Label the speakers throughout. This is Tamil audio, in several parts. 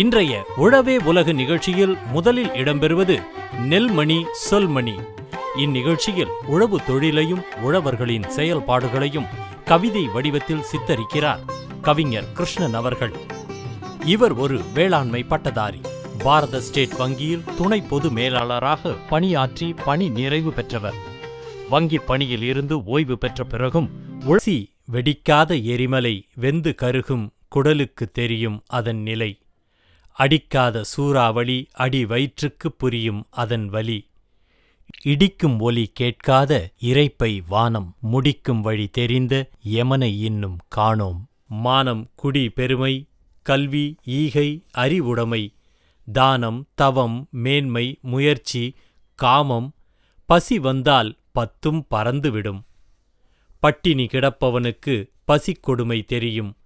Speaker 1: இன்றைய உழவே உலக நிகழ்ச்சியில் முதலில் இடம்பெறுவது நெல்மணி சொல்மணி. இந்நிகழ்ச்சியில் உழவு தொழிலையும் உழவர்களின் செயல்பாடுகளையும் கவிதை வடிவத்தில் சித்தரிக்கிறார் கவிஞர் கிருஷ்ணன் அவர்கள். இவர் ஒரு வேளாண்மை பட்டதாரி. பாரத ஸ்டேட் வங்கியில் துணை பொது மேலாளராக பணியாற்றி பணி நிறைவு பெற்றவர். வங்கி பணியில் இருந்து ஓய்வு பெற்ற பிறகும் உழசி வெடிக்காத எரிமலை வெந்து கருகும் குடலுக்கு தெரியும் அதன் நிலை. அடிக்காத சூறாவளி அடி வயிற்றுக்குப் புரியும் அதன் வலி. இடிக்கும் ஒலி கேட்காத இரைப்பை வானம் முடிக்கும் வழி தெரிந்த யமனை இன்னும் காணோம். மானம் குடி பெருமை கல்வி ஈகை அறிவுடைமை தானம் தவம் மேன்மை முயற்சி காமம் பசி வந்தால் பத்தும் பறந்துவிடும். பட்டினி கிடப்பவனுக்கு பசிக் கொடுமை தெரியும்.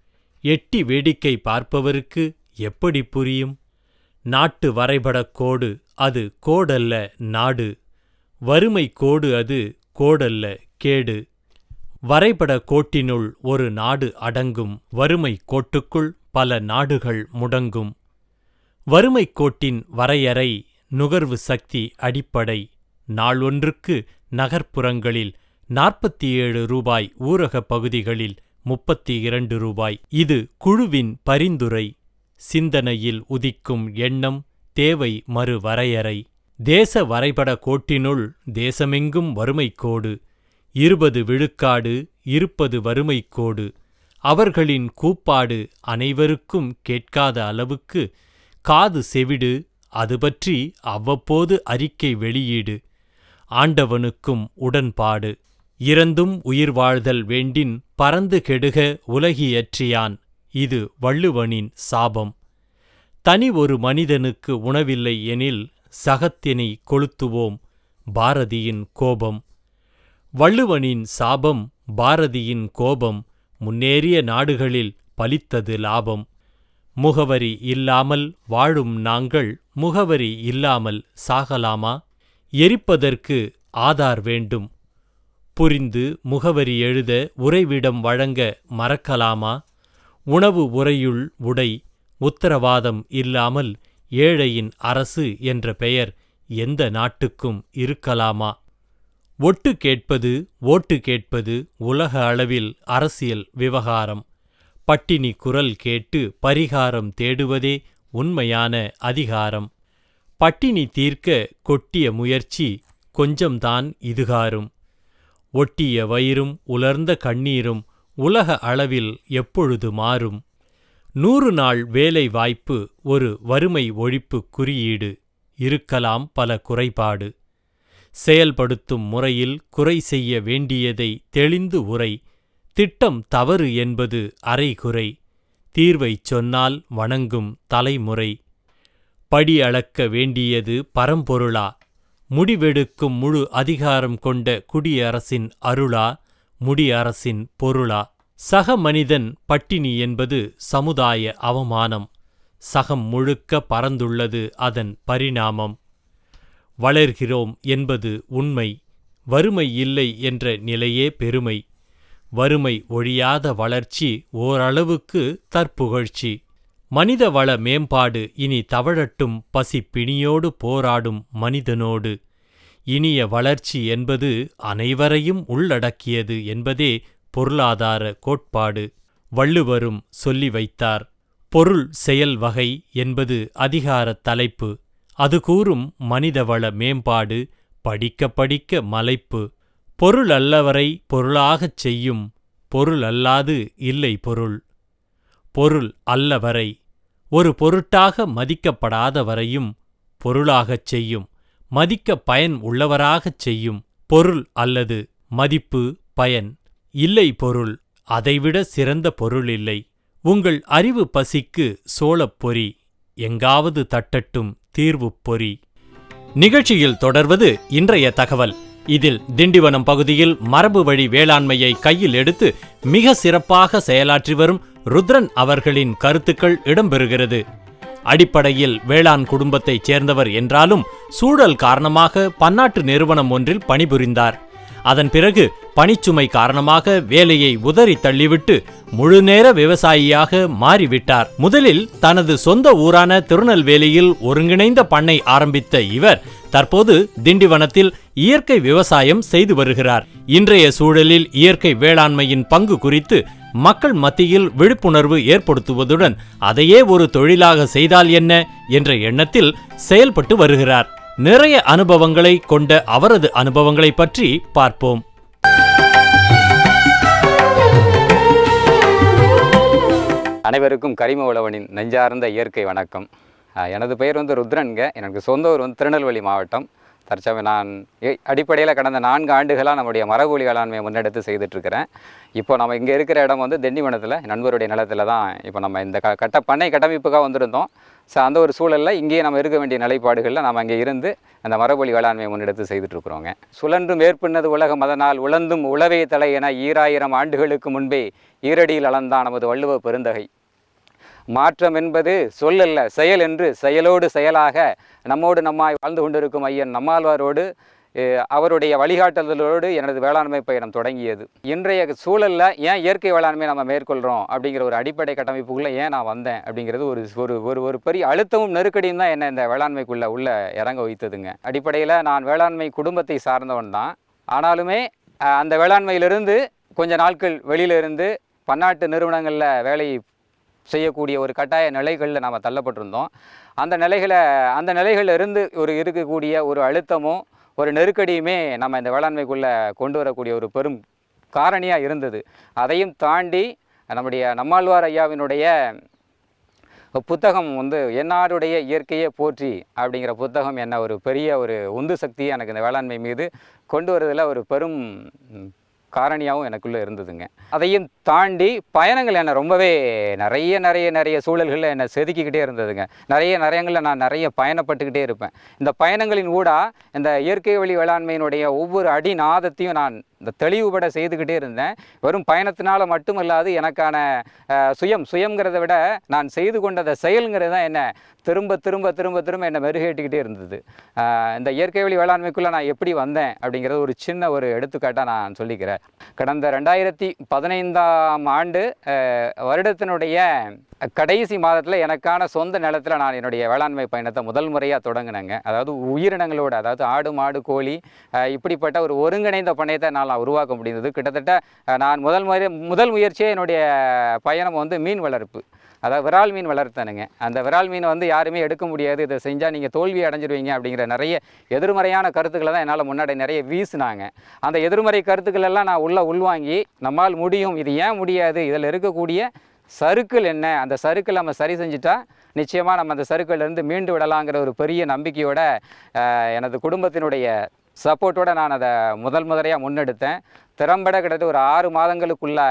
Speaker 1: எட்டி வேடிக்கை பார்ப்பவருக்கு எப்படி புரியும்? நாட்டு வரைபடக் கோடு அது கோடல்ல நாடு. வறுமை கோடு அது கோடல்ல கேடு. வரைபட கோட்டினுள் ஒரு நாடு அடங்கும். வறுமை கோட்டுக்குள் பல நாடுகள் முடங்கும். வறுமை கோட்டின் வரையறை நுகர்வு சக்தி அடிப்படை. நாளொன்றுக்கு நகர்ப்புறங்களில் நாற்பத்தி ஏழு ரூபாய் ஊரகப் பகுதிகளில் முப்பத்தி இரண்டு ரூபாய். இது குழுவின் பரிந்துரை. சிந்தனையில் உதிக்கும் எண்ணம் தேவை மறு வரையறை. தேச வரைபட கோட்டினுள் தேசமெங்கும் வறுமைக்கோடு. இருபது விழுக்காடு இருப்பது வறுமைக்கோடு. அவர்களின் கூப்பாடு அனைவருக்கும் கேட்காத அளவுக்கு காது செவிடு அது பற்றி அவ்வப்போது அறிக்கை வெளியீடு. ஆண்டவனுக்கும் உடன்பாடு. இறந்தும் உயிர் வாழ்தல் வேண்டின் பறந்து கெடுக உலகியற்றியான். இது வள்ளுவனின் சாபம். தனி ஒரு மனிதனுக்கு உணவில்லை எனில் சகத்தினை கொளுத்துவோம் பாரதியின் கோபம். வள்ளுவனின் சாபம் பாரதியின் கோபம் முன்னேறிய நாடுகளில் பலித்தது லாபம். முகவரி இல்லாமல் வாழும் நாங்கள் முகவரி இல்லாமல் சாகலாமா? எரிப்பதற்கு ஆதார் வேண்டும். புரிந்து முகவரி எழுத உறைவிடம் வழங்க மறக்கலாமா? உணவு உறையுள் உடை உத்தரவாதம் இல்லாமல் ஏழையின் அரசு என்ற பெயர் எந்த நாட்டுக்கும் இருக்கலாமா? ஒட்டு கேட்பது ஓட்டு கேட்பது உலக அளவில் அரசியல் விவகாரம். பட்டினி குரல் கேட்டு பரிகாரம் தேடுவதே உண்மையான அதிகாரம். பட்டினி தீர்க்க கொட்டிய முயற்சி கொஞ்சம்தான் இதுகாரும். ஒட்டிய வயிறும் உலர்ந்த கண்ணீரும் உலக அளவில் எப்பொழுது மாறும்? நூறு நாள் வேலை வாய்ப்பு ஒரு வறுமை ஒழிப்பு குறியீடு. இருக்கலாம் பல குறைபாடு. செயல்படுத்தும் முறையில் குறை செய்ய வேண்டியதை தெளிந்து உரை. திட்டம் தவறு என்பது அரைகுறை. தீர்வைச் சொன்னால் வணங்கும் தலைமுறை. படி அளக்க வேண்டியது பரம்பொருளா. முடிவெடுக்கும் முழு அதிகாரம் கொண்ட குடியரசின் அருளா. முடியரசின் பொருளா? சக மனிதன் பட்டினி என்பது சமுதாய அவமானம். சகம் முழுக்க பறந்துள்ளது அதன் பரிணாமம். வளர்கிறோம் என்பது உண்மை. வறுமை இல்லை என்ற நிலையே பெருமை. வறுமை ஒழியாத வளர்ச்சி ஓரளவுக்கு தற்புகழ்ச்சி. மனித வள மேம்பாடு இனி தவழட்டும் பசி பிணியோடு போராடும் மனிதனோடு. இனிய வளர்ச்சி என்பது அனைவரையும் உள்ளடக்கியது என்பதே பொருளாதார கோட்பாடு. வள்ளுவரும் சொல்லி வைத்தார் பொருள் செயல் வகை என்பது அதிகாரத் தலைப்பு அது கூறும் மனிதவள மேம்பாடு படிக்க படிக்க மலைப்பு. பொருள் அல்லவரை பொருளாகச் செய்யும் பொருள் அல்லாது இல்லை பொருள். பொருள் அல்லவரை ஒரு பொருட்டாக மதிக்கப்படாத வரையும் பொருளாகச் செய்யும். மதிக்க பயன் உள்ளவராகச் செய்யும் பொருள் அல்லது மதிப்பு பயன். இல்லை பொருள் அதைவிட சிறந்த பொருள் இல்லை. உங்கள் அறிவு பசிக்கு சோளப் பொறி எங்காவது தட்டட்டும் தீர்வுப் பொறி. நிகழ்ச்சியில் தொடர்வது இன்றைய தகவல். இதில் திண்டிவனம் பகுதியில் மரபு வழி வேளாண்மையை கையில் எடுத்து மிக சிறப்பாக செயலாற்றி வரும் ருத்ரன் அவர்களின் கருத்துக்கள் இடம்பெறுகிறது. அடிப்படையில் வேளாண் குடும்பத்தைச் சேர்ந்தவர் என்றாலும் சூழல் காரணமாக பன்னாட்டு நிறுவனம் ஒன்றில் பணிபுரிந்தார். அதன் பிறகு பணிச்சுமை காரணமாக வேலையை உதறி தள்ளிவிட்டு முழுநேர விவசாயியாக மாறிவிட்டார். முதலில் தனது சொந்த ஊரான திருநெல்வேலியில் ஒருங்கிணைந்த பண்ணை ஆரம்பித்த இவர் தற்போது திண்டிவனத்தில் இயற்கை விவசாயம் செய்து வருகிறார். இன்றைய சூழலில் இயற்கை வேளாண்மையின் பங்கு குறித்து மக்கள் மத்தியில் விழிப்புணர்வு ஏற்படுத்துவதுடன் அதையே ஒரு தொழிலாக செய்தால் என்ன என்ற எண்ணத்தில் செயல்பட்டு வருகிறார். நிறைய அனுபவங்களை கொண்ட அவரது அனுபவங்களை பற்றி பார்ப்போம்.
Speaker 2: அனைவருக்கும் கரிம உழவனின் நெஞ்சார்ந்த இயற்கை வணக்கம். எனது பெயர் வந்து ருத்ரன்க. எனக்கு சொந்த ஊர் வந்து திருநெல்வேலி மாவட்டம். தற்சமயம் நான் அடிப்படையில் கடந்த நான்கு ஆண்டுகளாக நம்முடைய மரகூலி வேளாண்மையை முன்னெடுத்து செய்துட்ருக்கிறேன் இப்போ நம்ம இங்கே இருக்கிற இடம் வந்து திண்டிவனத்தில் நண்பருடைய நிலத்தில் தான் இப்போ நம்ம இந்த க கட்ட பண்ணை கட்டமைப்புக்காக வந்திருந்தோம். ஸோ அந்த ஒரு சூழலில் இங்கேயே நம்ம இருக்க வேண்டிய நிலைப்பாடுகளில் நம்ம அங்கே இருந்து அந்த மரபொழி வேளாண்மையை முன்னெடுத்து செய்துட்ருக்குறோங்க சுழன்றும் மேற்பின்னது உலகம் அதனால் உழந்தும் உளவே தலை என ஈராயிரம் ஆண்டுகளுக்கு முன்பே ஈரடியில் அளந்தான் நமது வள்ளுவ பெருந்தகை. மாற்றம் என்பது சொல்லல்ல செயல் என்று செயலோடு செயலாக நம்மோடு நம்மாய் வாழ்ந்து கொண்டிருக்கும் ஐயன் நம்மாழ்வாரோடு அவருடைய வழிகாட்டுதலோடு எனது வேளாண்மை பயணம் தொடங்கியது. இன்றைய சூழலில் ஏன் இயற்கை வேளாண்மை நம்ம மேற்கொள்கிறோம் அப்படிங்கிற ஒரு அடிப்படை கட்டமைப்புக்குள்ளே ஏன் நான் வந்தேன் அப்படிங்கிறது ஒரு ஒரு ஒரு ஒரு பெரிய அழுத்தமும் நெருக்கடியும் தான் என்ன இந்த வேளாண்மைக்குள்ளே உள்ள இறங்க வைத்ததுங்க. அடிப்படையில் நான் வேளாண்மை குடும்பத்தை சார்ந்தவன் தான். ஆனாலுமே அந்த வேளாண்மையிலிருந்து கொஞ்ச நாட்கள் வெளியில இருந்து பன்னாட்டு நிறுவனங்களில் வேலை செய்யக்கூடிய ஒரு கட்டாய நிலைகளில் நாம் தள்ளப்பட்டிருந்தோம். அந்த நிலைகளை அந்த நிலைகளில் இருந்து ஒரு இருக்கக்கூடிய ஒரு அழுத்தமும் ஒரு நெருக்கடியுமே நம்ம இந்த வேளாண்மைக்குள்ளே கொண்டு வரக்கூடிய ஒரு பெரும் காரணியாக இருந்தது. அதையும் தாண்டி நம்முடைய நம்மாழ்வார் ஐயாவினுடைய புத்தகம் வந்து என்னாருடைய இயற்கையை போற்றி அப்படிங்கிற புத்தகம் என்ன ஒரு பெரிய ஒரு உந்து சக்தியை எனக்கு இந்த வேளாண்மை மீது கொண்டு வரதில் ஒரு பெரும் காரணியாகவும் எனக்குள்ளே இருந்ததுங்க. அதையும் தாண்டி பயணங்கள் என்னை ரொம்பவே நிறைய நிறைய நிறைய சூழல்களில் என்னை செதுக்கிக்கிட்டே இருந்ததுங்க. நிறைய நிறையங்களில் நான் நிறைய பயணப்பட்டுக்கிட்டே இருப்பேன். இந்த பயணங்களின் ஊடா இந்த இயற்கை வழி வேளாண்மையினுடைய ஒவ்வொரு அடி நாதத்தையும் நான் இந்த தெளிவுபட செய்துக்கிட்டே இருந்தேன். வெறும் பயணத்தினால் மட்டுமல்லாது எனக்கான சுயம் சுயங்கிறத விட நான் செய்து கொண்டத செயலுங்கிறது தான் என்ன திரும்ப திரும்ப திரும்ப திரும்ப என்னை மெருகேட்டுக்கிட்டே இருந்தது. இந்த இயற்கை வழி வேளாண்மைக்குள்ளே நான் எப்படி வந்தேன் அப்படிங்கிறது ஒரு சின்ன ஒரு எடுத்துக்காட்டாக நான் சொல்லிக்கிறேன். கடந்த ரெண்டாயிரத்தி பதினைந்தாம் ஆண்டு வருடத்தினுடைய கடைசி மாதத்தில் எனக்கான சொந்த நிலத்தில் நான் என்னுடைய வேளாண்மை பயணத்தை முதல் முறையாக தொடங்கினேங்க. அதாவது உயிரினங்களோட அதாவது ஆடு மாடு கோழி இப்படிப்பட்ட ஒரு ஒருங்கிணைந்த பணையத்தை நான் உருவாக்க முடிந்தது. கிட்டத்தட்ட நான் முதல் முறை முதல் முயற்சியே என்னுடைய பயணம் வந்து மீன் வளர்ப்பு. அதாவது விரால் மீன் வளர்த்தனுங்க. அந்த விரால் மீனை வந்து யாருமே எடுக்க முடியாது. இதை செஞ்சால் நீங்கள் தோல்வி அடைஞ்சிருவீங்க அப்படிங்கிற நிறைய எதிர்மறையான கருத்துக்களை தான் என்னால் முன்னாடி நிறைய வீசினாங்க. அந்த எதிர்மறை கருத்துக்கள் எல்லாம் நான் உள்ளே உள்வாங்கி நம்மால் முடியும். இது ஏன் முடியாது? இதில் இருக்கக்கூடிய சறுக்கள் என்ன? அந்த சருக்கள் நம்ம சரி செஞ்சுட்டா நிச்சயமாக நம்ம அந்த சறுக்கள்லேருந்து மீண்டு விடலாங்கிற ஒரு பெரிய நம்பிக்கையோட எனது குடும்பத்தினுடைய சப்போர்ட்டோட நான் அதை முதல் முதலையாக முன்னெடுத்தேன். திறம்பட கிட்டத்தட்ட ஒரு ஆறு மாதங்களுக்குள்ளே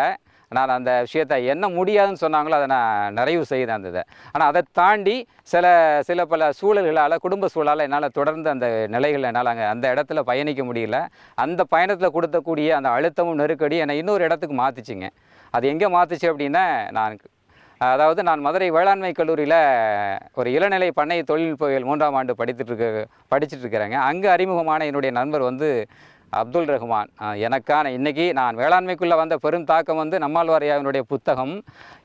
Speaker 2: நான் அந்த விஷயத்தை என்ன முடியாதுன்னு சொன்னாங்களோ அதை நான் நிறைவு செய்தேன் அந்த இதை ஆனால் அதை தாண்டி சில சில பல சூழல்களால் குடும்ப சூழலால் என்னால் தொடர்ந்து அந்த நிலைகளில் என்னால் அங்கே அந்த இடத்துல பயணிக்க முடியல. அந்த பயணத்தில் கொடுத்தக்கூடிய அந்த அழுத்தமும் நெருக்கடி என்னை இன்னொரு இடத்துக்கு மாற்றிச்சிங்க அது எங்கே மாற்றுச்சு அப்படின்னா நான் அதாவது நான் மதுரை வேளாண்மை கல்லூரியில் ஒரு இளநிலை பண்ணை தொழில்நுட்பவியல் மூன்றாம் ஆண்டு படித்துட்டு இருக்க படிச்சுட்டு இருக்கிறேங்க. அங்கே அறிமுகமான என்னுடைய நண்பர் வந்து அப்துல் ரஹ்மான். எனக்கான இன்றைக்கி நான் வேளாண்மைக்குள்ளே வந்த பெரும் தாக்கம் வந்து நம்மாழ்வாரையாவினுடைய புத்தகம்.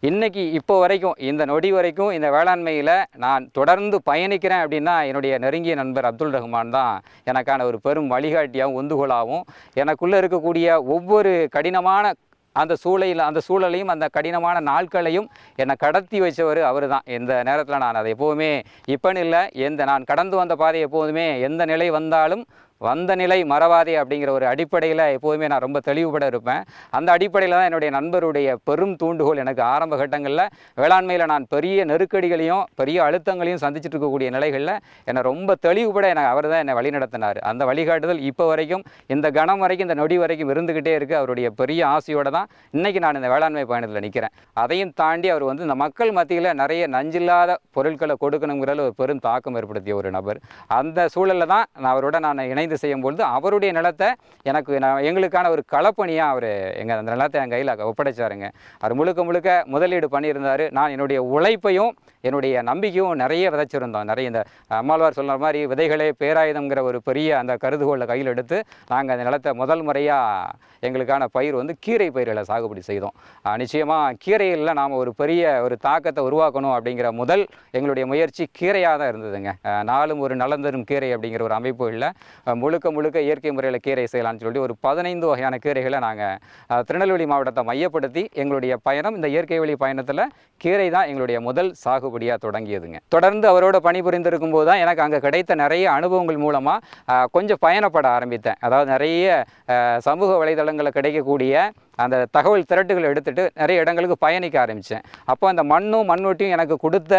Speaker 2: இன்றைக்கி இப்போ வரைக்கும் இந்த நொடி வரைக்கும் இந்த வேளாண்மையில் நான் தொடர்ந்து பயணிக்கிறேன் அப்படின்னா என்னுடைய நெருங்கிய நண்பர் அப்துல் ரஹ்மான் தான் எனக்கான ஒரு பெரும் வழிகாட்டியாகவும் உந்துகோலாகவும் எனக்குள்ளே இருக்கக்கூடிய ஒவ்வொரு கடினமான அந்த சூழலில் அந்த சூழலையும் அந்த கடினமான நாட்களையும் என்னை கடத்தி வச்சவர் அவர் தான் இந்த நேரத்தில் நான் அதை எப்போவுமே இப்போன்னு இல்லை எந்த நான் கடந்து வந்த பாதை எப்போதுமே எந்த நிலை வந்தாலும் வந்த நிலை மறவாதே அப்படிங்கிற ஒரு அடிப்படையில் எப்போதுமே நான் ரொம்ப தெளிவுபட இருப்பேன். அந்த அடிப்படையில் தான் என்னுடைய நண்பருடைய பெரும் தூண்டுகோல் எனக்கு ஆரம்ப கட்டங்களில் வேளாண்மையில் நான் பெரிய நெருக்கடிகளையும் பெரிய அழுத்தங்களையும் சந்திச்சுட்டு இருக்கக்கூடிய நிலைகளில் என்னை ரொம்ப தெளிவுபட எனக்கு அவர் தான் என்னை வழிநடத்தினார். அந்த வழிகாட்டுதல் இப்போ வரைக்கும் இந்த கணம் வரைக்கும் இந்த நொடி வரைக்கும் இருந்துக்கிட்டே இருக்குது அவருடைய பெரிய ஆசையோடு தான் இன்றைக்கி நான் இந்த வேளாண்மை பயணத்தில் நிற்கிறேன் அதையும் தாண்டி அவர் வந்து இந்த மக்கள் மத்தியில் நிறைய நஞ்சில்லாத பொருட்களை கொடுக்கணுங்கிறதுல ஒரு பெரும் தாக்கம் ஏற்படுத்திய ஒரு நபர். அந்த சூழலில் தான் நான் அவரோட நான் இணைந்து செய்யும்பொழுது அவருடைய நிலத்தை எனக்கு நான் எங்களுக்கான ஒரு களப்பணியாக அவர் எங்கள் அந்த நிலத்தை என் கையில் ஒப்படைச்சாருங்க. அவர் முழுக்க முழுக்க முதலீடு பண்ணியிருந்தார். நான் என்னுடைய உழைப்பையும் என்னுடைய நம்பிக்கையும் நிறைய விதைச்சிருந்தோம். நிறைய இந்த அம்மாழ்வார் சொல்கிற மாதிரி விதைகளே பேராயுதம்ங்கிற ஒரு பெரிய அந்த கருதுகோளை கையில் எடுத்து நாங்கள் அந்த நிலத்தை முதல் முறையாக எங்களுக்கான பயிர் வந்து கீரை பயிர்களை சாகுபடி செய்தோம். நிச்சயமாக கீரையில் நாம் ஒரு பெரிய ஒரு தாக்கத்தை உருவாக்கணும் அப்படிங்கிற முதல் எங்களுடைய முயற்சி கீரையாக தான் இருந்ததுங்க. நாலும் நாளும் ஒரு நலந்தரும் கீரை அப்படிங்கிற ஒரு அமைப்பு இல்லை. முழுக்க முழுக்க இயற்கை முறையில் கீரை செய்யலாம்னு சொல்லி ஒரு பதினைந்து வகையான கீரைகளை நாங்கள் திருநெல்வேலி மாவட்டத்தை மையப்படுத்தி எங்களுடைய பயணம் இந்த இயற்கை வழி பயணத்தில் கீரை தான் எங்களுடைய முதல் சாகுபடி சாகுபடியாக தொடங்கியதுங்க. தொடர்ந்து அவரோட பணிபுரிந்திருக்கும் போது தான் எனக்கு அங்கே கிடைத்த நிறைய அனுபவங்கள் மூலமாக கொஞ்சம் பயணப்பட ஆரம்பித்தேன். அதாவது நிறைய சமூக வலைதளங்களில் கிடைக்கக்கூடிய அந்த தகவல் திரட்டுகளை எடுத்துகிட்டு நிறைய இடங்களுக்கு பயணிக்க ஆரம்பித்தேன் அப்போ அந்த மண்ணும் மண்ணொட்டியும் எனக்கு கொடுத்த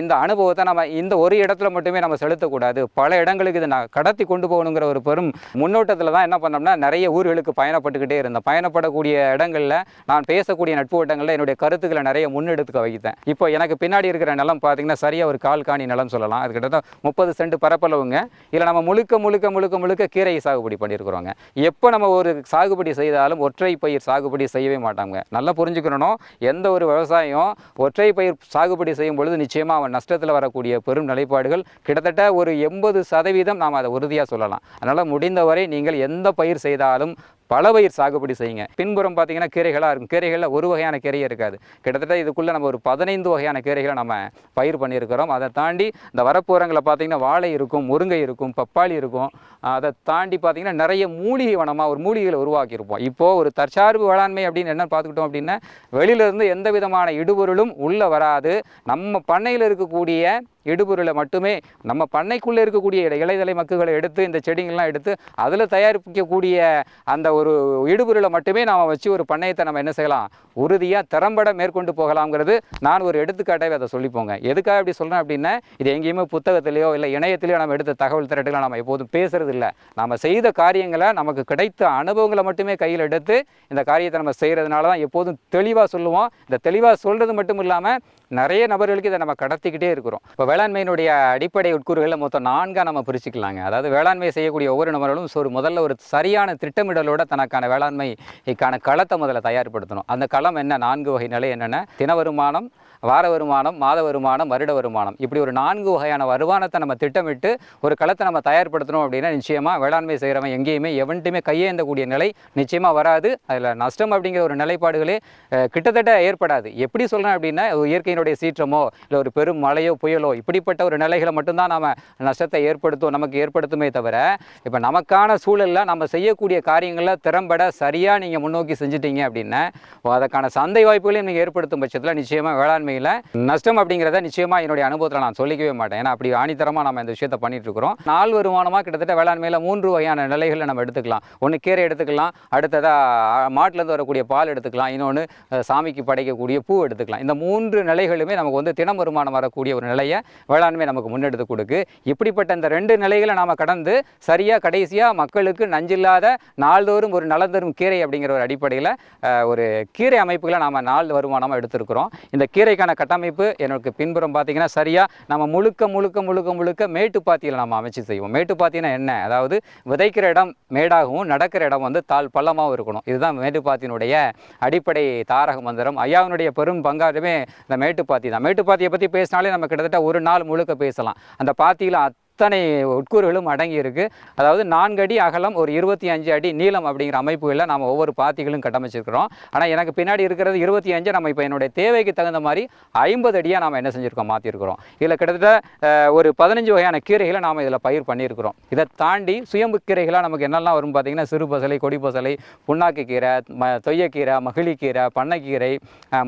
Speaker 2: இந்த அனுபவத்தை நம்ம இந்த ஒரு இடத்துல மட்டுமே நம்ம செலுத்தக்கூடாது. பல இடங்களுக்கு இதை நான் கடத்தி கொண்டு போகணுங்கிற ஒரு பெரும் முன்னோட்டத்தில் தான் என்ன பண்ணோம்னா நிறைய ஊர்களுக்கு பயணப்பட்டுக்கிட்டே இருந்தேன். பயணப்படக்கூடிய இடங்களில் நான் பேசக்கூடிய நட்பு வட்டங்களில் என்னுடைய கருத்துக்களை நிறைய முன்னெடுத்துக்க வைத்தேன். இப்போ எனக்கு பின்னாடி இருக்கிற நிலம் பார்த்தீங்கன்னா சரியாக ஒரு கால் காணி நிலம் சொல்லலாம். அது கிட்டத்தட்ட முப்பது சென்ட் பரப்பளவுங்க. இதில் நம்ம முழுக்க முழுக்க முழுக்க முழுக்க கீரை சாகுபடி பண்ணியிருக்கிறோங்க. எப்போ நம்ம ஒரு சாகுபடி செய்தாலும் ஒற்றை பயிர் சாகுபடி சாகுபடி செய்யவே மாட்டாங்க. நல்லா புரிஞ்சுக்கணும் எந்த ஒரு விவசாயம் ஒற்றை பயிர் சாகுபடி செய்யும் பொழுது நிச்சயமாக அவன் நஷ்டத்தில் வரக்கூடிய பெரும் நிலைப்பாடுகள். கிட்டத்தட்ட ஒரு எண்பது சதவீதம் நாம் அதை உறுதியாக சொல்லலாம். அதனால் முடிந்தவரை நீங்கள் எந்த பயிர் செய்தாலும் பலபயிர் சாகுபடி செய்யுங்க. பின்புறம் பார்த்தீங்கன்னா கீரைகளாக இருக்கும். கீரைகளில் ஒரு வகையான கீரையே இருக்காது. கிட்டத்தட்ட இதுக்குள்ளே நம்ம ஒரு பதினைந்து வகையான கீரைகளை நம்ம பயிர் பண்ணியிருக்கிறோம். அதை தாண்டி இந்த வரப்புறங்களில் பார்த்தீங்கன்னா வாழை இருக்கும் முருங்கை இருக்கும் பப்பாளி இருக்கும். அதை தாண்டி பார்த்தீங்கன்னா நிறைய மூலிகை வனமாக ஒரு மூலிகைகளை உருவாக்கியிருப்போம். இப்போது ஒரு தற்சார்பு வேளாண்மை அப்படின்னு என்ன பார்த்துக்கிட்டோம் அப்படின்னா வெளியிலிருந்து எந்த விதமான இடுபொருளும் உள்ளே வராது. நம்ம பண்ணையில் இருக்கக்கூடிய இடுபொருளை மட்டுமே நம்ம பண்ணைக்குள்ளே இருக்கக்கூடிய இலைதலை மக்குகளை எடுத்து இந்த செடிங்கள்லாம் எடுத்து அதில் தயாரிக்கக்கூடிய அந்த ஒரு இடுபொருளை மட்டுமே நாம் வச்சு ஒரு பண்ணையத்தை நம்ம என்ன செய்யலாம்? உறுதியாக திறம்பட மேற்கொண்டு போகலாம்ங்கிறது நான் ஒரு எடுத்துக்காட்டாகவே அதை சொல்லிப்போங்க. எதுக்காக அப்படி சொல்கிறேன் அப்படின்னா இது எங்கேயுமே புத்தகத்திலேயோ இல்லை இணையத்திலேயோ நம்ம எடுத்த தகவல் திரட்டுகளை நம்ம எப்போதும் பேசுறது இல்லை. நம்ம செய்த காரியங்களை நமக்கு கிடைத்த அனுபவங்களை மட்டுமே கையில் எடுத்து இந்த காரியத்தை நம்ம செய்கிறதுனால தான் எப்போதும் தெளிவாக சொல்லுவோம். இந்த தெளிவாக சொல்கிறது மட்டும் இல்லாமல் நிறைய நபர்களுக்கு இதை நம்ம கடத்திக்கிட்டே இருக்கிறோம். இப்போ வேளாண்மையினுடைய அடிப்படை உட்கூறுகளில் மொத்தம் நான்காக நம்ம பிரிச்சுக்கலாங்க. அதாவது வேளாண்மை செய்யக்கூடிய ஒவ்வொரு நபர்களும் ஒரு முதல்ல ஒரு சரியான திட்டமிடலோட தனக்கான வேளாண்மைக்கான களத்தை முதல்ல தயார்படுத்தணும். அந்த களம் என்ன? நான்கு வகை நிலை என்னென்ன? தின வருமானம் வார வருமானம் மாத வருமானம் வருட வருமானம். இப்படி ஒரு நான்கு வகையான வருமானத்தை நம்ம திட்டமிட்டு ஒரு களத்தை நம்ம தயார்படுத்தணும் அப்படின்னா நிச்சயமாக வேளாண்மை செய்கிறவன் எங்கேயுமே எவன்ட்டுமே கையேந்தக்கூடிய நிலை நிச்சயமாக வராது. அதில் நஷ்டம் அப்படிங்கிற ஒரு நிலைப்பாடுகளே கிட்டத்தட்ட ஏற்படாது. எப்படி சொல்கிறேன் அப்படின்னா இயற்கையினுடைய சீற்றமோ இல்லை ஒரு பெரும் மழையோ புயலோ இப்படிப்பட்ட ஒரு நிலைகளை மட்டும்தான் நம்ம நஷ்டத்தை ஏற்படுத்தும் நமக்கு ஏற்படுத்துமே தவிர இப்போ நமக்கான சூழலில் நம்ம செய்யக்கூடிய காரியங்களில் திறம்பட சரியாக நீங்கள் முன்னோக்கி செஞ்சிட்டீங்க அப்படின்னா அதற்கான சந்தை வாய்ப்புகளையும் நீங்கள் ஏற்படுத்தும் பட்சத்தில் நிச்சயமாக வேளாண்மை வேளாண்மையில் நஷ்டம் அப்படிங்கிறத நிச்சயமாக என்னுடைய அனுபவத்தில் நான் சொல்லிக்கவே மாட்டேன். ஏன்னா அப்படி ஆணித்தரமாக நம்ம இந்த விஷயத்தை பண்ணிட்டு இருக்கிறோம் நாள் வருமானமாக கிட்டத்தட்ட வேளாண்மையில் மூன்று வகையான நிலைகளை நம்ம எடுத்துக்கலாம். ஒன்று கீரை எடுத்துக்கலாம். அடுத்ததாக மாட்டிலேருந்து வரக்கூடிய பால் எடுத்துக்கலாம். இன்னொன்று சாமிக்கு படைக்கக்கூடிய பூ எடுத்துக்கலாம். இந்த மூன்று நிலைகளுமே நமக்கு வந்து தினம் வருமானம் வரக்கூடிய ஒரு நிலையை வேளாண்மை நமக்கு முன்னெடுத்து கொடுக்கு. இப்படிப்பட்ட இந்த ரெண்டு நிலைகளை நாம் கடந்து சரியாக கடைசியாக மக்களுக்கு நஞ்சில்லாத நாள்தோறும் ஒரு நலந்தரும் கீரை அப்படிங்கிற ஒரு அடிப்படையில் ஒரு கீரை அமைப்புகளை நாம் நாள் வருமானமாக எடுத்திருக்கிறோம். இந்த கீரைக்கான கட்டமைப்பு எனக்கு பின்புறம் பார்த்தீங்கன்னா சரியாக நம்ம முழுக்க முழுக்க முழுக்க முழுக்க மேட்டுப்பாத்தியில் நம்ம அமைச்சு செய்வோம். மேட்டுப்பாத்தினா என்ன? அதாவது விதைக்கிற இடம் மேடாகவும் நடக்கிற இடம் வந்து தாழ் பள்ளமாகவும் இருக்கணும். இதுதான் மேட்டுப்பாத்தினுடைய அடிப்படை தாரக மந்திரம். ஐயாவினுடைய பெரும் பங்காருமே இந்த மேட்டுப்பாத்தி தான். மேட்டுப்பாத்தியை பற்றி பேசினாலே நம்ம கிட்டத்தட்ட ஒரு நாள் முழுக்க பேசலாம். அந்த பாத்தியில் அத்தனை உட்கூறுகளும் அடங்கியிருக்கு அதாவது நான்கு அடி அகலம் ஒரு இருபத்தி அஞ்சு அடி நீளம் அப்படிங்கிற அமைப்புகளில் நம்ம ஒவ்வொரு பாத்திகளும் கட்டமைச்சிருக்கிறோம். ஆனால் எனக்கு பின்னாடி இருக்கிறது இருபத்தி அஞ்சு நம்ம இப்போ என்னுடைய தேவைக்கு தகுந்த மாதிரி ஐம்பது அடியாக நாம் என்ன செஞ்சுருக்கோம் மாற்றிருக்கிறோம் இதில் கிட்டத்தட்ட ஒரு பதினஞ்சு வகையான கீரைகளை நாம் இதில் பயிர் பண்ணியிருக்கிறோம் இதை தாண்டி சுயம்பு கீரைகளாக நமக்கு என்னெல்லாம் வரும் பார்த்தீங்கன்னா சிறு பசலை கொடி பசலை புண்ணாக்கு கீரை ம தொய்யக்கீரை மகிழிக்கீரை பண்ணைக்கீரை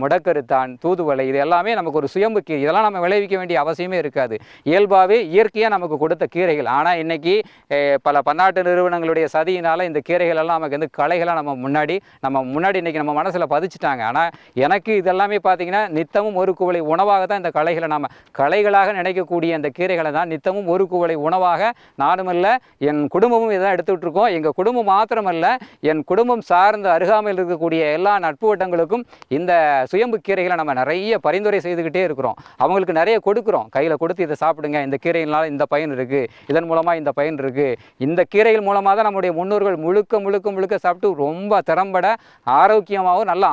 Speaker 2: முடக்கருத்தான் தூதுவளை இது எல்லாமே நமக்கு ஒரு சுயம்பு கீரை. இதெல்லாம் நம்ம விளைவிக்க வேண்டிய அவசியமே இருக்காது. இயல்பாகவே இயற்கையாக நமக்கு கொடுத்த கீரைகள். ஆனால் இன்னைக்கு பல பன்னாட்டு நிறுவனங்களுடைய சதியினால் இந்த கீரைகள் எல்லாம் நமக்கு வந்து களைகளாக நம்ம முன்னாடி நம்ம முன்னாடி இன்றைக்கி நம்ம மனசில் பதிச்சிட்டாங்க. ஆனால் எனக்கு இதெல்லாமே பார்த்தீங்கன்னா நித்தமும் ஒரு குவளை உணவாக தான் இந்த களைகளை நம்ம களைகளாக நினைக்கக்கூடிய அந்த கீரைகளை தான் நித்தமும் ஒரு குவளை உணவாக நானும் இல்லை என் குடும்பமும் இதான் எடுத்துக்கிட்டு இருக்கோம் எங்கள் குடும்பம் மாத்திரமல்ல என் குடும்பம் சார்ந்த அருகாமையில் இருக்கக்கூடிய எல்லா நட்பு வட்டங்களுக்கும் இந்த சுயம்பு கீரைகளை நம்ம நிறைய பரிந்துரை செய்துக்கிட்டே இருக்கிறோம். அவங்களுக்கு நிறைய கொடுக்குறோம். கையில் கொடுத்து இதை சாப்பிடுங்க இந்த கீரையினால் இந்த பயன் பயன் இருக்குது இதன் மூலமாக இந்த பயன் இருக்குது இந்த கீரைகள் மூலமாக தான் நம்முடைய முன்னோர்கள் முழுக்க முழுக்க முழுக்க சாப்பிட்டு ரொம்ப திறம்பட ஆரோக்கியமாகவும் நல்ல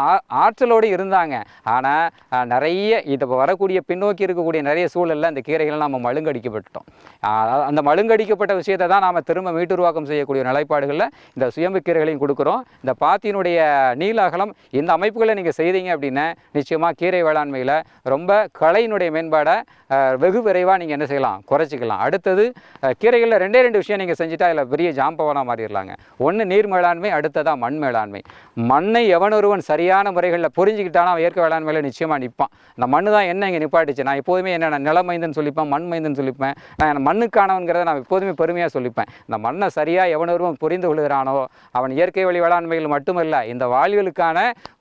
Speaker 2: ஆற்றலோடு இருந்தாங்க. ஆனால் நிறைய இதை வரக்கூடிய பின்னோக்கி இருக்கக்கூடிய நிறைய சூழலில் அந்த கீரைகளை நம்ம மழுங்கடிக்கப்பட்டோம் அந்த மழுங்கடிக்கப்பட்ட விஷயத்தை தான் நாம் திரும்ப மீட்டுருவாக்கம் செய்யக்கூடிய நிலைப்பாடுகளில் இந்த சுயம்பு கீரைகளையும் கொடுக்குறோம். இந்த பாத்தியினுடைய நீல அகலம் இந்த அமைப்புகளை நீங்கள் செய்தீங்க அப்படின்னா நிச்சயமாக கீரை வேளாண்மையில் ரொம்ப கலையினுடைய மேம்பாடை வெகு விரைவாக நீங்கள் என்ன செய்யலாம்? குறைச்சிக்கலாம். அடுத்தது கீரைகளில் ரெண்டே ரெண்டு விஷயம் நீங்கள் செஞ்சுட்டா அதில் பெரிய ஜாம்பவனாக மாறிடலாங்க. ஒன்று நீர் மேலாண்மை அடுத்ததாக மண் மேலாண்மை. மண்ணை எவனொருவன் சரியான முறைகளில் புரிஞ்சுக்கிட்டானா அவன் இயற்கை வேளாண்மையில் நிச்சயமாக நிற்பான் இந்த மண்ணு தான் என்ன இங்கே நிப்பாட்டுச்சு? நான் எப்போதுமே என்ன நான் நிலமைந்தன் சொல்லிப்பேன் மண் மைந்தன் சொல்லிப்பேன். நான் மண்ணுக்கானவங்கிறத நான் எப்போதுமே பெருமையாக சொல்லிப்பேன். இந்த மண்ணை சரியாக எவனொருவன் புரிந்து கொள்கிறானோ அவன் இயற்கை வழி வேளாண்மையில் மட்டுமல்ல இந்த வாழ்வியலுக்கான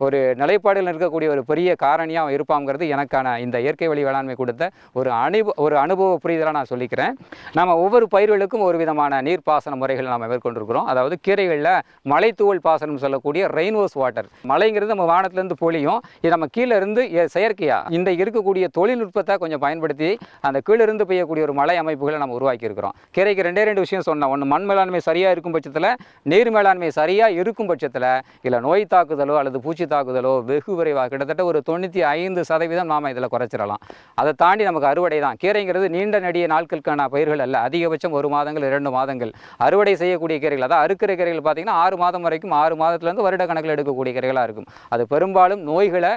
Speaker 2: ஒரு நிலைப்பாடில் இருக்கக்கூடிய ஒரு பெரிய காரணியாக அவன் இருப்பாங்கிறது எனக்கான இந்த இயற்கை வழி வேளாண்மை கொடுத்த ஒரு அனுபவ ஒரு அனுபவ புரிதலாக நான் சொல்லிக்கிறேன். நம்ம ஒவ்வொரு பயிர்களுக்கும் ஒரு விதமான நீர்ப்பாசன முறைகள் நாம் மேற்கொண்டிருக்கிறோம். அதாவது கீரைகளில் மலைத்தூவல் பாசனம் சொல்லக்கூடிய ரெயின்வோஸ் வாட்டர் மலைங்கிறது நம்ம வானத்திலேருந்து பொழியும். இது நம்ம கீழே இருந்து செயற்கையாக இந்த இருக்கக்கூடிய தொழில்நுட்பத்தை கொஞ்சம் பயன்படுத்தி அந்த கீழே இருந்து பெய்யக்கூடிய ஒரு மலை அமைப்புகளை நம்ம உருவாக்கி இருக்கிறோம் கீரைக்கு ரெண்டே ரெண்டு விஷயம் சொன்னோம். ஒன்று மண் மேலாண்மை சரியாக இருக்கும் பட்சத்தில் நீர் மேலாண்மை சரியாக இருக்கும் பட்சத்தில் இல்லை நோய் தாக்குதலோ அல்லது பூச்சி தாக்குதலோ வெகு விரைவாக கிட்டத்தட்ட ஒரு தொண்ணூற்றி ஐந்து சதவீதம் நாம் இதில் குறைச்சிடலாம். அதை தாண்டி நமக்கு அறுவடை தான். கீரைங்கிறது நீண்ட நெடிய நாட்களுக்கான பயிர்கள் அல்ல. அதிகபட்சம் ஒரு மாதங்கள் இரண்டு மாதங்கள். அறுவடை செய்யக்கூடிய கீரைகள் அதாவது அறுக்கிற கீரைகள் பார்த்தீங்கன்னா ஆறு மாதம் வரைக்கும் ஆறு மாதத்துலேருந்து வருட கணக்கில் எடுக்கக்கூடிய கீரைகளாக இருக்கும். அது பெரும்பாலும் நோய்களை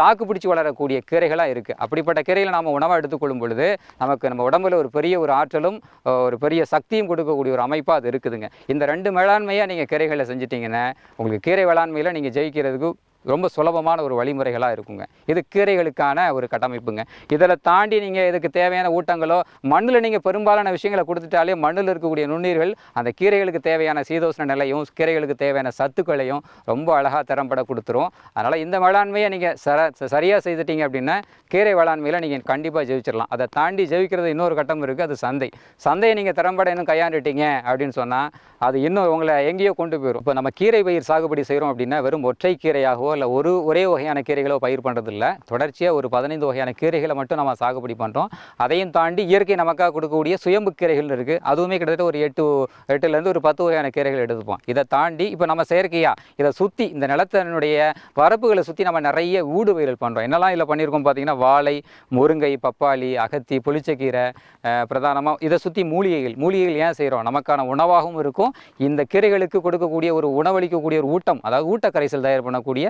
Speaker 2: தாக்கு பிடிச்சி வளரக்கூடிய கீரைகளாக இருக்குது அப்படிப்பட்ட கீரைகளை நாம் உணவாக எடுத்துக்கொள்ளும் பொழுது நமக்கு நம்ம உடம்புல ஒரு பெரிய ஒரு ஆற்றலும் ஒரு பெரிய சக்தியும் கொடுக்கக்கூடிய ஒரு அமைப்பாக அது இருக்குதுங்க. இந்த ரெண்டு மேலாண்மையாக நீங்கள் கீரைகளை செஞ்சிட்டிங்கன்னா உங்களுக்கு கீரை வேளாண்மையில் நீங்கள் ஜெயிக்கிறதுக்கு ரொம்ப சுலபமான ஒரு வழிமுறைகளாக இருக்குங்க. இது கீரைகளுக்கான ஒரு கட்டமைப்புங்க. இதில் தாண்டி நீங்கள் இதுக்கு தேவையான ஊட்டங்களோ மண்ணில் நீங்கள் பெரும்பாலான விஷயங்களை கொடுத்துட்டாலே மண்ணில் இருக்கக்கூடிய நுண்ணீர்கள் அந்த கீரைகளுக்கு தேவையான சீதோஷ்ண நிலையும் கீரைகளுக்கு தேவையான சத்துக்களையும் ரொம்ப அழகாக திறம்பட கொடுத்துரும். அதனால் இந்த வேளாண்மையை நீங்கள் சர சரியாக செய்துட்டீங்க அப்படின்னா கீரை வேளாண்மையில் நீங்கள் கண்டிப்பாக ஜெயிச்சிடலாம் அதை தாண்டி ஜெயிக்கிறது இன்னொரு கட்டம் இருக்குது அது சந்தை. சந்தையை நீங்கள் திறம்பட இன்னும் கையாண்டுட்டீங்க அப்படின்னு சொன்னால் அது இன்னும் உங்களை எங்கேயோ கொண்டு போயிடும் இப்போ நம்ம கீரை பயிர் சாகுபடி செய்கிறோம் அப்படின்னா வெறும் ஒற்றை கீரையாகவோ இல்லை ஒரு ஒரே வகையான கீரைகளோ பயிர் பண்ணுறதில்ல தொடர்ச்சியாக ஒரு பதினைந்து வகையான கீரைகளை மட்டும் நம்ம சாகுபடி பண்ணுறோம் அதையும் தாண்டி இயற்கை நமக்காக கொடுக்கக்கூடிய சுயம்பு கீரைகள் இருக்குது அதுவுமே கிட்டத்தட்ட ஒரு எட்டு எட்டுலேருந்து ஒரு பத்து வகையான கீரைகள் எடுத்துப்போம். இதை தாண்டி இப்போ நம்ம செயற்கையாக இதை சுற்றி இந்த நிலத்தினுடைய பரப்புகளை சுற்றி நம்ம நிறைய ஊடு பயிர்கள் பண்ணுறோம் என்னெல்லாம் இதில் பண்ணியிருக்கோம் பார்த்தீங்கன்னா வாழை முருங்கை பப்பாளி அகத்தி புளிச்சக்கீரை பிரதானமாக இதை சுற்றி மூலிகைகள். மூலிகைகள் ஏன் செய்கிறோம்? நமக்கான உணவாகவும் இருக்கும். இந்த கீரைகளுக்கு கொடுக்கக்கூடிய ஒரு உணவளிக்கக்கூடிய ஒரு ஊட்டம் அதாவது ஊட்ட கரைசல் தயார் பண்ணக்கூடிய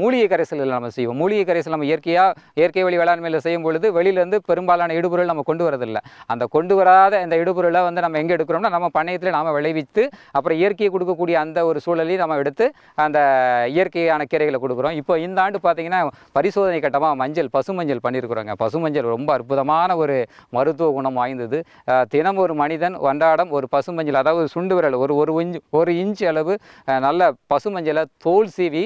Speaker 2: மூலிகை கரைசல்கள் நம்ம செய்வோம். மூலிகை கரைசல் நம்ம இயற்கையாக இயற்கை வழி வேளாண்மையில் செய்யும் பொழுது வெளியிலேருந்து பெரும்பாலான இடுபொருள் நம்ம கொண்டு வரதில்லை. அந்த கொண்டு வராத இந்த இடுபொருளை வந்து நம்ம எங்கே எடுக்கிறோம்னா நம்ம பண்ணையத்தில் நாம் விளைவித்து அப்புறம் இயற்கையை கொடுக்கக்கூடிய அந்த ஒரு சூழலையும் நம்ம எடுத்து அந்த இயற்கையான கீரைகளை கொடுக்குறோம். இப்போ இந்த ஆண்டு பார்த்தீங்கன்னா பரிசோதனை கட்டமாக மஞ்சள் பசு மஞ்சள் பண்ணியிருக்கிறோங்க. பசுமஞ்சள் ரொம்ப அற்புதமான ஒரு மருத்துவ குணம் வாய்ந்தது. தினம் ஒரு மனிதன் அன்றாடம் ஒரு பசு மஞ்சள் அதாவது சுண்டு விரல் ஒரு ஒரு இன்ச் ஒரு இன்ச் அளவு நல்ல பசு மஞ்சளை தோல் சீவி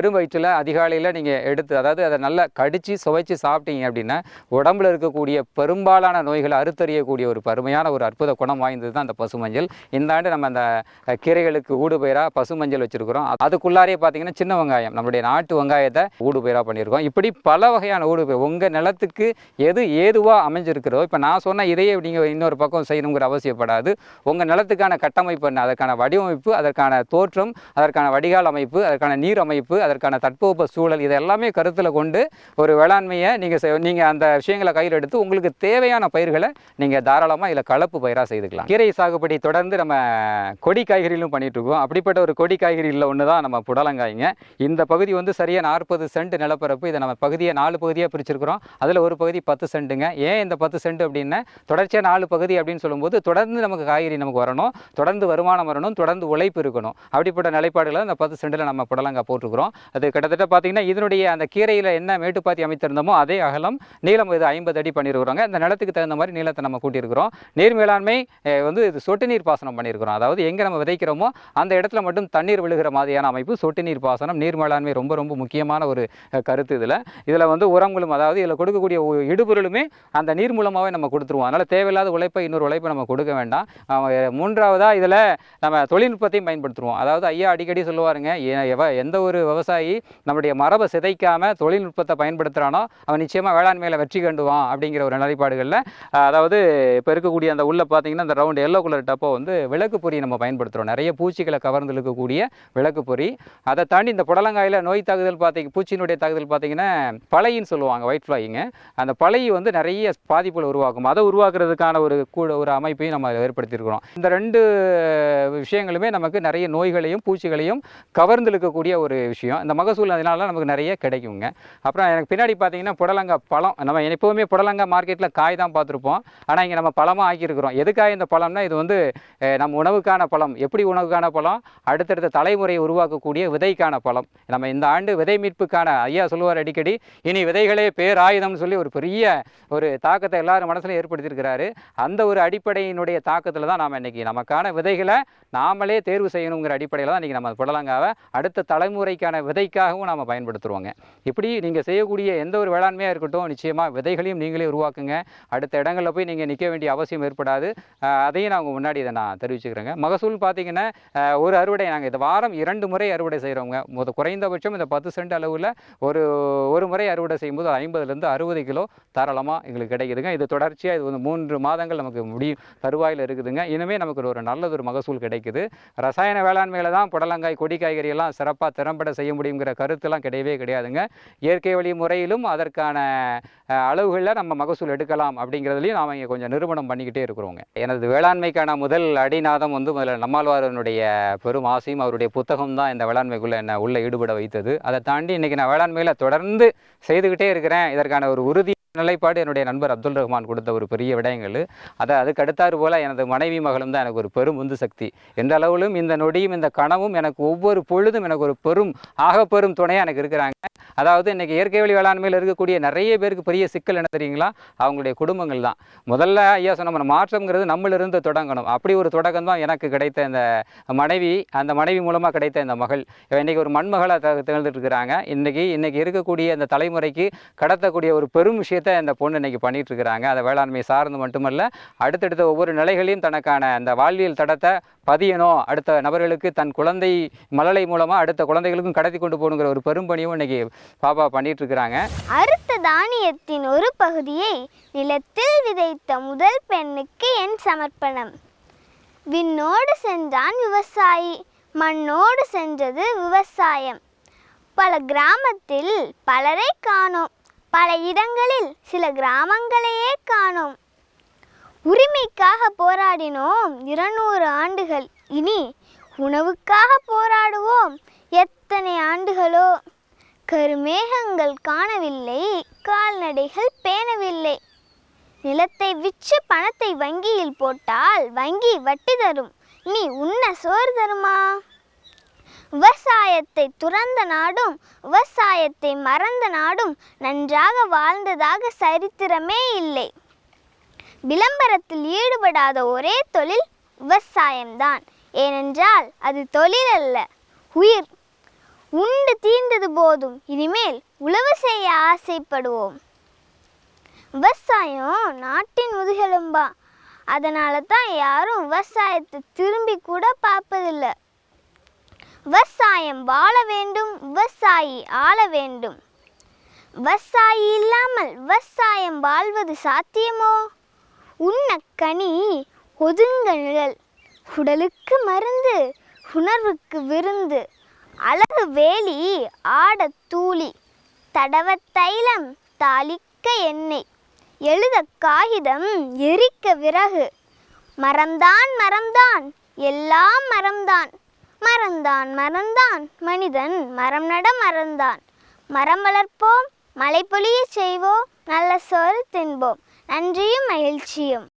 Speaker 2: வெறும் வயிற்றில் அதிகாலையில் நீங்கள் எடுத்து அதாவது அதை நல்லா கடித்து சுவைச்சு சாப்பிட்டீங்க அப்படின்னா உடம்புல இருக்கக்கூடிய பெரும்பாலான நோய்களை அறுத்தறியக்கூடிய ஒரு பருமையான ஒரு அற்புத குணம் வாய்ந்தது தான் அந்த பசுமஞ்சள். இந்த ஆண்டு நம்ம அந்த கீரைகளுக்கு ஊடுபயிராக பசுமஞ்சள் வச்சுருக்கிறோம். அதுக்குள்ளாரே பார்த்தீங்கன்னா சின்ன வெங்காயம். நம்மளுடைய நாட்டு வெங்காயத்தை ஊடுபயிராக பண்ணியிருக்கோம். இப்படி பல வகையான ஊடுபயிர் உங்கள் நிலத்துக்கு எது ஏதுவாக அமைஞ்சிருக்கிறதோ இப்போ நான் சொன்ன இதையே நீங்கள் இன்னொரு பக்கம் செய்யணுங்கிற அவசியப்படாது. உங்கள் நிலத்துக்கான கட்டமைப்பு என்ன? அதற்கான வடிவமைப்பு அதற்கான தோற்றம் அதற்கான வடிகால் அமைப்பு அதற்கான நீர் அமைப்பு அதற்கான தட்பவெப்ப சூழல் இது எல்லாமே கருத்தில் கொண்டு ஒரு வேளாண்மையை நீங்கள் நீங்கள் அந்த விஷயங்களை கையில் எடுத்து உங்களுக்கு தேவையான பயிர்களை நீங்கள் தாராளமாக இதில் கலப்பு பயிராக செய்துக்கலாம். கீரை சாகுபடி தொடர்ந்து நம்ம கொடி காய்கறிகளும் பண்ணிகிட்ருக்கோம் இருக்கோம் அப்படிப்பட்ட ஒரு கொடி காய்கறியில் ஒன்று தான் நம்ம புடலங்காய்ங்க. இந்த பகுதி வந்து சரியாக நாற்பது சென்ட் நிலப்பரப்பு. இதை நம்ம பகுதியை நாலு பகுதியாக பிரிச்சிருக்கிறோம். அதில் ஒரு பகுதி பத்து சென்ட்டுங்க. ஏன் இந்த பத்து சென்ட் அப்படின்னா தொடர்ச்சியாக நாலு பகுதி அப்படின்னு சொல்லும்போது தொடர்ந்து நமக்கு காய்கறி நமக்கு வரணும். தொடர்ந்து வருமானம் வரணும். தொடர்ந்து உழைப்பு இருக்கணும். அப்படிப்பட்ட நிலைப்பாடுகளை அந்த பத்து சென்டில் நம்ம புடலங்காய் போட்டிருக்கிறோம். அது கிட்டத்தட்ட பார்த்தீங்கன்னா இதனுடைய அந்த கீரையில் என்ன மேட்டுப்பாத்தி அமைத்திருந்தோமோ அதே அகலம் நீளம் இது ஐம்பது அடி பண்ணியிருக்கிறோங்க. அந்த நிலத்துக்கு தகுந்த மாதிரி நீளத்தை நம்ம கூட்டியிருக்கிறோம். நீர் மேலாண்மை வந்து இது சொட்டு நீர் பாசனம் பண்ணியிருக்கிறோம். அதாவது எங்கே நம்ம விதைக்கிறோமோ அந்த இடத்துல மட்டும் தண்ணீர் விழுகிற மாதிரியான அமைப்பு சொட்டு நீர் பாசனம் நீர் மேலாண்மை ரொம்ப ரொம்ப முக்கியமான ஒரு கருத்து இதில். இதில் வந்து உரங்களும் அதாவது இதில் கொடுக்கக்கூடிய இடுபொருளுமே அந்த நீர் மூலமாகவே நம்ம கொடுத்துருவோம். அதனால் தேவையில்லாத உழைப்பை இன்னொரு உழைப்பை நம்ம கொடுக்க வேண்டாம். மூன்றாவதாக இதில் நம்ம தொழில்நுட்பத்தையும் பயன்படுத்துவோம். அதாவது ஐயா அடிக்கடி சொல்லுவாருங்க எந்த ஒரு விவசாய விவசாயி நம்முடைய மரபை சிதைக்காம தொழில்நுட்பத்தை பயன்படுத்துகிறானோ அவன் நிச்சயமாக வேளாண்மையில் வெற்றி கண்டுவான் அப்படிங்கிற ஒரு நிலைப்பாடுகளில் அதாவது இப்போ இருக்கக்கூடிய அந்த உள்ள பார்த்தீங்கன்னா அந்த ரவுண்ட் எல்லோ கலர் டப்போ வந்து விளக்கு பொறி நம்ம பயன்படுத்துகிறோம் நிறைய பூச்சிகளை கவர்ந்து இழுக்கக்கூடிய விளக்கு பொறி. அதை தாண்டி இந்த புடலங்காயில் நோய் தாக்குதல் பார்த்தீங்க பூச்சியினுடைய தாக்குதல் பார்த்தீங்கன்னா பழையின்னு சொல்லுவாங்க ஒயிட் ஃப்ளைங்க அந்த பழைய வந்து நிறைய பாதிப்புகளை உருவாக்கும். அதை உருவாக்குறதுக்கான ஒரு கூட ஒரு அமைப்பையும் நம்ம ஏற்படுத்தியிருக்கிறோம். இந்த ரெண்டு விஷயங்களுமே நமக்கு நிறைய நோய்களையும் பூச்சிகளையும் கவர்ந்து இழுக்கக்கூடிய ஒரு விஷயம். இந்த மகசூல் அதனால நமக்கு நிறைய கிடைக்குங்க. அப்புறம் எனக்கு பின்னாடி பார்த்தீங்கன்னா புடலங்காய் பழம். நம்ம எப்போவுமே புடலங்காய் மார்க்கெட்டில் காய் தான் பார்த்துருப்போம். ஆனால் இங்கே நம்ம பழமாக ஆக்கியிருக்கிறோம். எதுக்காக இந்த பழம்னா இது வந்து நம்ம உணவுக்கான பழம். எப்படி உணவுக்கான பழம்? அடுத்தடுத்த தலைமுறையை உருவாக்கக்கூடிய விதைக்கான பழம். நம்ம இந்த ஆண்டு விதை மீட்புக்கான ஐயா சொல்லுவார் அடிக்கடி இனி விதைகளே பேராயுதம்னு சொல்லி ஒரு பெரிய ஒரு தாக்கத்தை எல்லாரும் மனசில் ஏற்படுத்தியிருக்கிறாரு. அந்த ஒரு அடிப்படையினுடைய தாக்கத்தில் தான் நாம் இன்னைக்கு நமக்கான விதைகளை நாமளே தேர்வு செய்யணுங்கிற அடிப்படையில் தான் இன்றைக்கி நம்ம புடலங்காவை அடுத்த தலைமுறைக்கான விதைக்காகவும் நாம் பயன்படுத்துகிறோங்க இப்படி நீங்கள் செய்யக்கூடிய எந்த ஒரு வேளாண்மையாக இருக்கட்டும் நிச்சயமாக விதைகளையும் நீங்களே உருவாக்குங்க. அடுத்த இடங்களில் போய் நீங்கள் நிற்க வேண்டிய அவசியம் ஏற்படாது. அதையும் நான் உங்கள் முன்னாடி இதை நான் தெரிவிச்சுக்கிறேங்க. மகசூல் பார்த்தீங்கன்னா ஒரு அறுவடை நாங்கள் இந்த வாரம் இரண்டு முறை அறுவடை செய்கிறோங்க முத குறைந்தபட்சம் இந்த பத்து சென்ட் அளவில் ஒரு ஒரு முறை அறுவடை செய்யும்போது ஐம்பதுலேருந்து அறுபது கிலோ தாராளமாக எங்களுக்கு கிடைக்குதுங்க. இது தொடர்ச்சியாக இது வந்து மூன்று மாதங்கள் நமக்கு முடியும் தருவாயில் இருக்குதுங்க. இனிமே நமக்கு ஒரு நல்லது ஒரு மகசூல் கிடைக்குது. ரசாயன வேளாண்மையில் தான் புடலங்காய் கொடி காய்கறி எல்லாம் சிறப்பாக திறம்பட செய்ய முடியுங்கிற கருத்துலாம் கிடையவே கிடையாதுங்க. இயற்கை வழி முறையிலும் அதற்கான அளவுகளில் நம்ம மகசூல் எடுக்கலாம் அப்படிங்கிறதுலையும் நாம் இங்கே கொஞ்சம் நிறுவனம் பண்ணிக்கிட்டே இருக்கிறோங்க. எனது வேளாண்மைக்கான முதல் அடிநாதம் வந்து முதல்ல நம்மாழ்வாரனுடைய பெரும் ஆசையும் அவருடைய புத்தகம் தான் இந்த வேளாண்மைக்குள்ளே என்னை உள்ளே ஈடுபட வைத்தது. அதை தாண்டி இன்றைக்கி நான் வேளாண்மையில் தொடர்ந்து செய்துக்கிட்டே இருக்கிறேன். இதற்கான ஒரு உறுதி நிலைப்பாடு என்னுடைய நண்பர் அப்துல் ரஹ்மான் கொடுத்த ஒரு பெரிய விடயங்கள். அதை அதுக்கு அடுத்தாறு போல் எனது மனைவி மகளும் தான் எனக்கு ஒரு பெரும் உந்து சக்தி. எந்த அளவிலும் இந்த நொடியும் இந்த கனவும் எனக்கு ஒவ்வொரு பொழுதும் எனக்கு ஒரு பெரும் ஆகப்பெரும் துணையாக எனக்கு இருக்கிறாங்க. அதாவது இன்றைக்கி இயற்கை வழி வேளாண்மையில் இருக்கக்கூடிய நிறைய பேருக்கு பெரிய சிக்கல் என்ன தெரியுங்களா? அவங்களுடைய குடும்பங்கள் தான். முதல்ல ஐயா சொன்ன மாற்றம்ங்கிறது நம்மளிருந்து தொடங்கணும். அப்படி ஒரு தொடக்கம் தான் எனக்கு கிடைத்த இந்த மனைவி அந்த மனைவி மூலமாக கிடைத்த இந்த மகள். இன்றைக்கி ஒரு மண்மகளாக த திகழ்ந்துட்டு இருக்கிறாங்க இன்றைக்கி இன்றைக்கி இருக்கக்கூடிய அந்த தலைமுறைக்கு கடத்தக்கூடிய ஒரு பெரும் விஷயத்தை இந்த பொண்ணு இன்னைக்கு பண்ணிகிட்டு இருக்கிறாங்க அதை வேளாண்மை சார்ந்து மட்டுமல்ல அடுத்தடுத்த ஒவ்வொரு நிலைகளையும் தனக்கான அந்த வாழ்வியல் தடத்தை பதியணும். அடுத்த நபர்களுக்கு தன் குழந்தை மலலை மூலமாக அடுத்த குழந்தைகளுக்கும் கடத்தி கொண்டு போகணுங்கிற ஒரு பெரும்பணியும் இன்னைக்கு பாப்பா பண்ணிட்டு இருக்கிறாங்க
Speaker 3: அறுத்த தானியத்தின் ஒரு பகுதியை நிலத்தில் விதைத்த முதல் பெண்ணுக்கு என் சமர்ப்பணம். விண்ணோடு சென்றான் விவசாயி மண்ணோடு சென்றது விவசாயம். பல கிராமத்தில் பலரை காணோம். பல இடங்களில் சில கிராமங்களையே காணோம். உரிமைக்காக போராடினோம் இருநூறு ஆண்டுகள். இனி உணவுக்காக போராடுவோம் எத்தனை ஆண்டுகளோ? கருமேகங்கள் காணவில்லை கால்நடைகள் பேணவில்லை. நிலத்தை விற்று பணத்தை வங்கியில் போட்டால் வங்கி வட்டி தரும். நீ உன்ன சோறு தருமா? விவசாயத்தை துறந்த நாடும் விவசாயத்தை மறந்த நாடும் நன்றாக வாழ்ந்ததாக சரித்திரமே இல்லை. விளம்பரத்தில் ஈடுபடாத ஒரே தொழில் விவசாயம்தான். ஏனென்றால் அது தொழில் அல்ல உயிர். உண்டு தீர்ந்தது போதும். இனிமேல் உழவு செய்ய ஆசைப்படுவோம். விவசாயம் நாட்டின் முதுகெலும்பா. அதனால தான் யாரும் விவசாயத்தை திரும்பி கூட பார்ப்பதில்லை. விவசாயம் வாழ வேண்டும் விவசாயி ஆள வேண்டும். விவசாயி இல்லாமல் விவசாயம் வாழ்வது சாத்தியமோ? உண்ண கனி ஒதுங்க நிழல். உடலுக்கு மருந்து உணர்வுக்கு விருந்து. அழகு வேலி ஆட தூளி தடவ தைலம் தாளிக்க எண்ணெய் எழுத காகிதம் எரிக்க விறகு. மரம்தான் மரம்தான் எல்லாம் மரம்தான் மறந்தான் மறந்தான் மனிதன் மரம் நட மறந்தான். மரம் வளர்ப்போம் மழை பொழிய செய்வோம் நல்ல சோறு தின்போம். நன்றியும் மகிழ்ச்சியும்.